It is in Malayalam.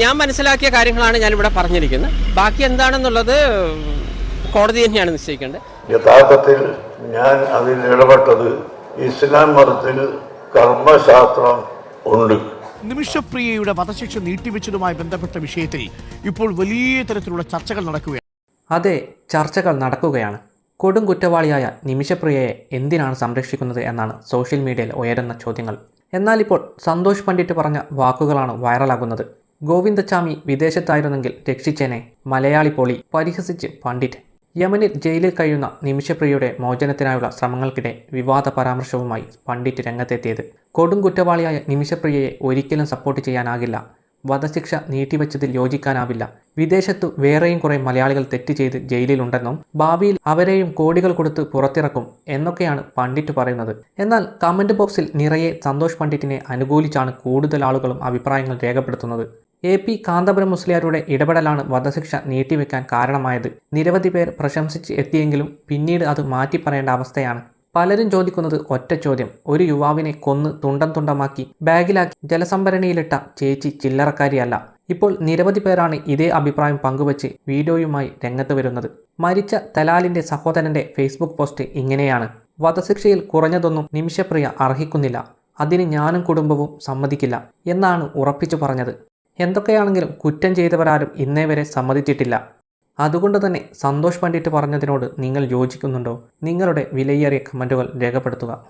ഞാൻ മനസ്സിലാക്കിയ കാര്യങ്ങളാണ് ഞാനിവിടെ പറഞ്ഞിരിക്കുന്നത്. ബാക്കി എന്താണെന്നുള്ളത് കോടതി തന്നെയാണ് നിശ്ചയിക്കേണ്ടത്. യഥാർത്ഥത്തിൽ ഞാൻ അതിൽ ഇടപെട്ടത് ഇസ്ലാം മതത്തിൽ കർമ്മശാസ്ത്രം ഉണ്ട്. നിമിഷപ്രിയയുടെ വധശിക്ഷ നീട്ടിവെച്ചതുമായി ബന്ധപ്പെട്ട വിഷയത്തിൽ ഇപ്പോൾ വലിയ തരത്തിലുള്ള ചർച്ചകൾ നടക്കുകയാണ്. അതെ ചർച്ചകൾ നടക്കുകയാണ്. കൊടും കുറ്റവാളിയായ നിമിഷപ്രിയയെ എന്തിനാണ് സംരക്ഷിക്കുന്നത് എന്നാണ് സോഷ്യൽ മീഡിയയിൽ ഉയരുന്ന ചോദ്യങ്ങൾ. എന്നാൽ ഇപ്പോൾ സന്തോഷ് പണ്ഡിറ്റ് പറഞ്ഞ വാക്കുകളാണ് വൈറലാകുന്നത്. ഗോവിന്ദച്ചാമി വിദേശത്തായിരുന്നെങ്കിൽ രക്ഷിച്ചേനെ. മലയാളി പോളി പരിഹസിച്ച് പണ്ഡിറ്റ്. യമനിൽ ജയിലിൽ കഴിയുന്ന നിമിഷപ്രിയയുടെ മോചനത്തിനായുള്ള ശ്രമങ്ങൾക്കിടെ വിവാദ പരാമർശവുമായി പണ്ഡിറ്റ് രംഗത്തെത്തിയത്. കൊടും കുറ്റവാളിയായ നിമിഷപ്രിയയെ ഒരിക്കലും സപ്പോർട്ട് ചെയ്യാനാകില്ല. വധശിക്ഷ നീട്ടിവെച്ചതിൽ യോജിക്കാനാവില്ല. വിദേശത്തു വേറെയും കുറേ മലയാളികൾ തെറ്റ് ചെയ്ത് ജയിലിലുണ്ടെന്നും ഭാവിയിൽ അവരെയും കോടികൾ കൊടുത്ത് പുറത്തിറക്കും എന്നൊക്കെയാണ് പണ്ഡിറ്റ് പറയുന്നത്. എന്നാൽ കമന്റ് ബോക്സിൽ നിറയെ സന്തോഷ് പണ്ഡിറ്റിനെ അനുകൂലിച്ചാണ് കൂടുതൽ ആളുകളും അഭിപ്രായങ്ങൾ രേഖപ്പെടുത്തുന്നത്. എ പി കാന്തപുരം മുസ്ലിയാരുടെ ഇടപെടലാണ് വധശിക്ഷ നീട്ടിവെക്കാൻ കാരണമായത്. നിരവധി പേർ പ്രശംസിച്ച് എത്തിയെങ്കിലും പിന്നീട് അത് മാറ്റി പറയേണ്ട അവസ്ഥയാണ്. പലരും ചോദിക്കുന്നത് ഒറ്റ ചോദ്യം. ഒരു യുവാവിനെ കൊന്ന് തുണ്ടം തുണ്ടമാക്കി ബാഗിലാക്കി ജലസംഭരണിയിലിട്ട ചേച്ചി ചില്ലറക്കാരിയല്ല. ഇപ്പോൾ നിരവധി പേരാണ് ഇതേ അഭിപ്രായം പങ്കുവച്ച് വീഡിയോയുമായി രംഗത്ത് വരുന്നത്. മരിച്ച തലാലിന്റെ സഹോദരന്റെ ഫേസ്ബുക്ക് പോസ്റ്റ് ഇങ്ങനെയാണ്. വധശിക്ഷയിൽ കുറഞ്ഞതൊന്നും നിമിഷപ്രിയ അർഹിക്കുന്നില്ല. അതിന് ഞാനും കുടുംബവും സമ്മതിക്കില്ല എന്നാണ് ഉറപ്പിച്ചു പറഞ്ഞത്. എന്തൊക്കെയാണെങ്കിലും കുറ്റം ചെയ്തവരാരും ഇന്നേ വരെ സമ്മതിച്ചിട്ടില്ല. അതുകൊണ്ട് തന്നെ സന്തോഷ് പണ്ഡിറ്റ് പറഞ്ഞതിനോട് നിങ്ങൾ യോജിക്കുന്നുണ്ടോ? നിങ്ങളുടെ വിലയേറിയ കമന്റുകൾ രേഖപ്പെടുത്തുക.